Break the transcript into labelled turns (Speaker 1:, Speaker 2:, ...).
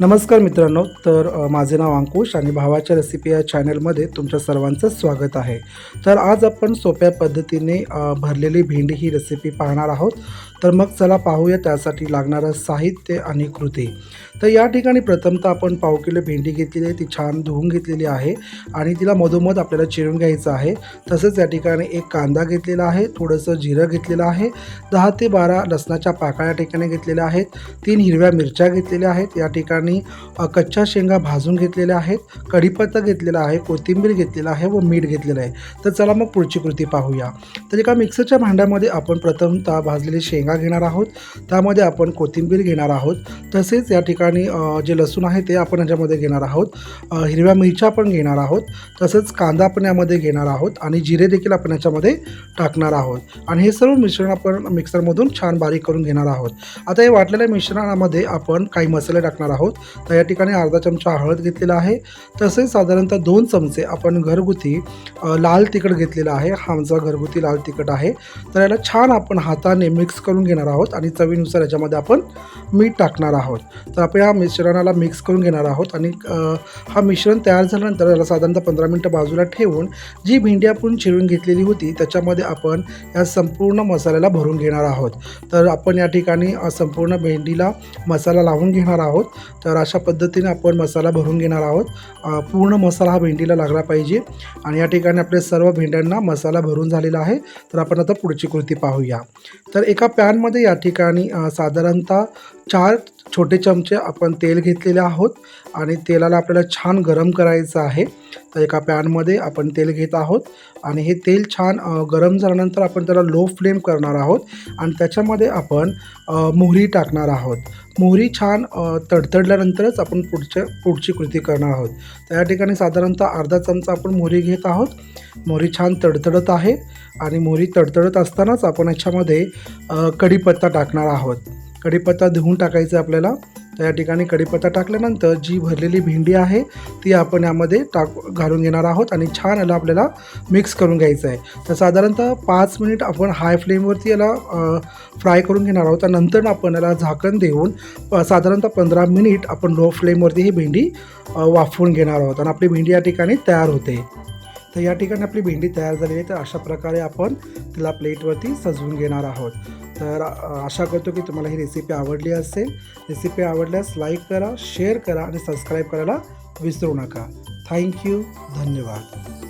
Speaker 1: नमस्कार मित्रांनो तर माझे नाव अंकुश आणि भावाच्या रेसिपी या चॅनलमध्ये तुमच्या सर्वांचं स्वागत आहे. तर आज आपण सोप्या पद्धतीने भरलेली भेंडी ही रेसिपी पाहणार आहोत. तर मग चला पाहूया त्यासाठी लागणारं साहित्य आणि कृती. तर या ठिकाणी प्रथमतः आपण पाव किलो भेंडी घेतलेली आहे ती छान धुवून घेतलेली आहे आणि तिला मधोमध आपल्याला चिरून घ्यायचं आहे. तसंच या ठिकाणी एक कांदा घेतलेला आहे थोडंसं जिरं घेतलेलं आहे दहा ते बारा लसणाच्या पाकळ्या ठिकाणी घेतलेल्या आहेत तीन हिरव्या मिरच्या घेतलेल्या आहेत. या ठिकाणी अ, कच्च्या शेंगा भाजून घेतलेल्या आहेत कढीपत्ता घेतलेला आहे कोथिंबीर घेतलेला आहे व मीठ घेतलेलं आहे. तर चला मग पुढची कृती पाहूया. तर एका मिक्सरच्या भांड्यामध्ये आपण प्रथमतः भाजलेली शेंगा घेणार आहोत. त्यामध्ये आपण कोथिंबीर घेणार आहोत. तसेच या ठिकाणी जे लसूण आहे ते आपण याच्यामध्ये घेणार आहोत. हिरव्या मिरच्या आपण घेणार आहोत. तसंच कांदा आपण यामध्ये घेणार आहोत आणि जिरे देखील आपण याच्यामध्ये टाकणार आहोत. आणि हे सर्व मिश्रण आपण मिक्सरमधून छान बारीक करून घेणार आहोत. आता हे वाटलेल्या मिश्रणामध्ये आपण काही मसाले टाकणार आहोत. तर या ठिकाणी अर्धा चमचा हळद घेतलेला आहे. तसेच साधारणतः दोन चमचे आपण घरगुती लाल तिखट घेतलेला आहे. हा आमचा घरगुती लाल तिखट आहे. तर याला छान आपण हाताने मिक्स करून घेणार आहोत आणि चवीनुसार याच्यामध्ये आपण मीठ टाकणार आहोत. तर आपण या मिश्रणाला मिक्स करून घेणार आहोत आणि हा मिश्रण तयार झाल्यानंतर याला साधारणतः पंधरा मिनटं बाजूला ठेवून जी भेंडी आपण चिरून घेतलेली होती त्याच्यामध्ये आपण या संपूर्ण मसाल्याला भरून घेणार आहोत. तर आपण या ठिकाणी संपूर्ण भेंडीला मसाला लावून घेणार आहोत. तर अशा पद्धतीने आपण मसाला भरून घेणार आहोत. पूर्ण मसाला हा भेंडीला लागला पाहिजे. आणि या ठिकाणी आपल्या सर्व भेंड्यांना मसाला भरून झालेला आहे. तर आपण आता पुढची कृती पाहूया. तर एका पॅनमध्ये या ठिकाणी साधारणतः चार छोटे चमचे आपण तेल घेतलेले आहोत आणि तेलाला आपल्याला छान गरम करायचं आहे. तर एका पॅनमध्ये आपण तेल घेत आहोत आणि हे तेल छान गरम झाल्यानंतर आपण त्याला लो फ्लेम करणार आहोत आणि त्याच्यामध्ये आपण मोहरी टाकणार आहोत. मोहरी छान तडतडल्यानंतरच आपण पुढच्या पुढची कृती करणार आहोत. तर या ठिकाणी साधारणतः अर्धा चमचा आपण मोहरी घेत आहोत. मोहरी छान तडतडत आहे आणि मोहरी तडतडत असतानाच आपण याच्यामध्ये कढीपत्ता टाकणार आहोत. कढीपत्ता धुवून टाकायचा आहे आपल्याला. तर या ठिकाणी कढीपत्ता टाकल्यानंतर जी भरलेली भेंडी आहे ती आपण यामध्ये टाक घालून घेणार आहोत आणि छान याला आपल्याला मिक्स करून घ्यायचं आहे. तर साधारणतः पाच मिनिट आपण हाय फ्लेमवरती याला फ्राय करून घेणार आहोत. त्यानंतर नंतर आपण याला झाकण देऊन प- साधारणतः पंधरा मिनिट आपण लो फ्लेमवरती ही भेंडी वाफवून घेणार आहोत. आणि आपली भेंडी या ठिकाणी तयार होते. तर या ठिकाणी आपली भेंडी तयार झालेली आहे. तर अशा प्रकारे आपण तिला प्लेटवरती सजवून घेणार आहोत. तर आशा करतो की तुम्हाला ही रेसिपी आवडली असेल. रेसिपी आवडल्यास लाईक करा शेअर करा आणि सबस्क्राईब करायला विसरू नका. थँक्यू धन्यवाद.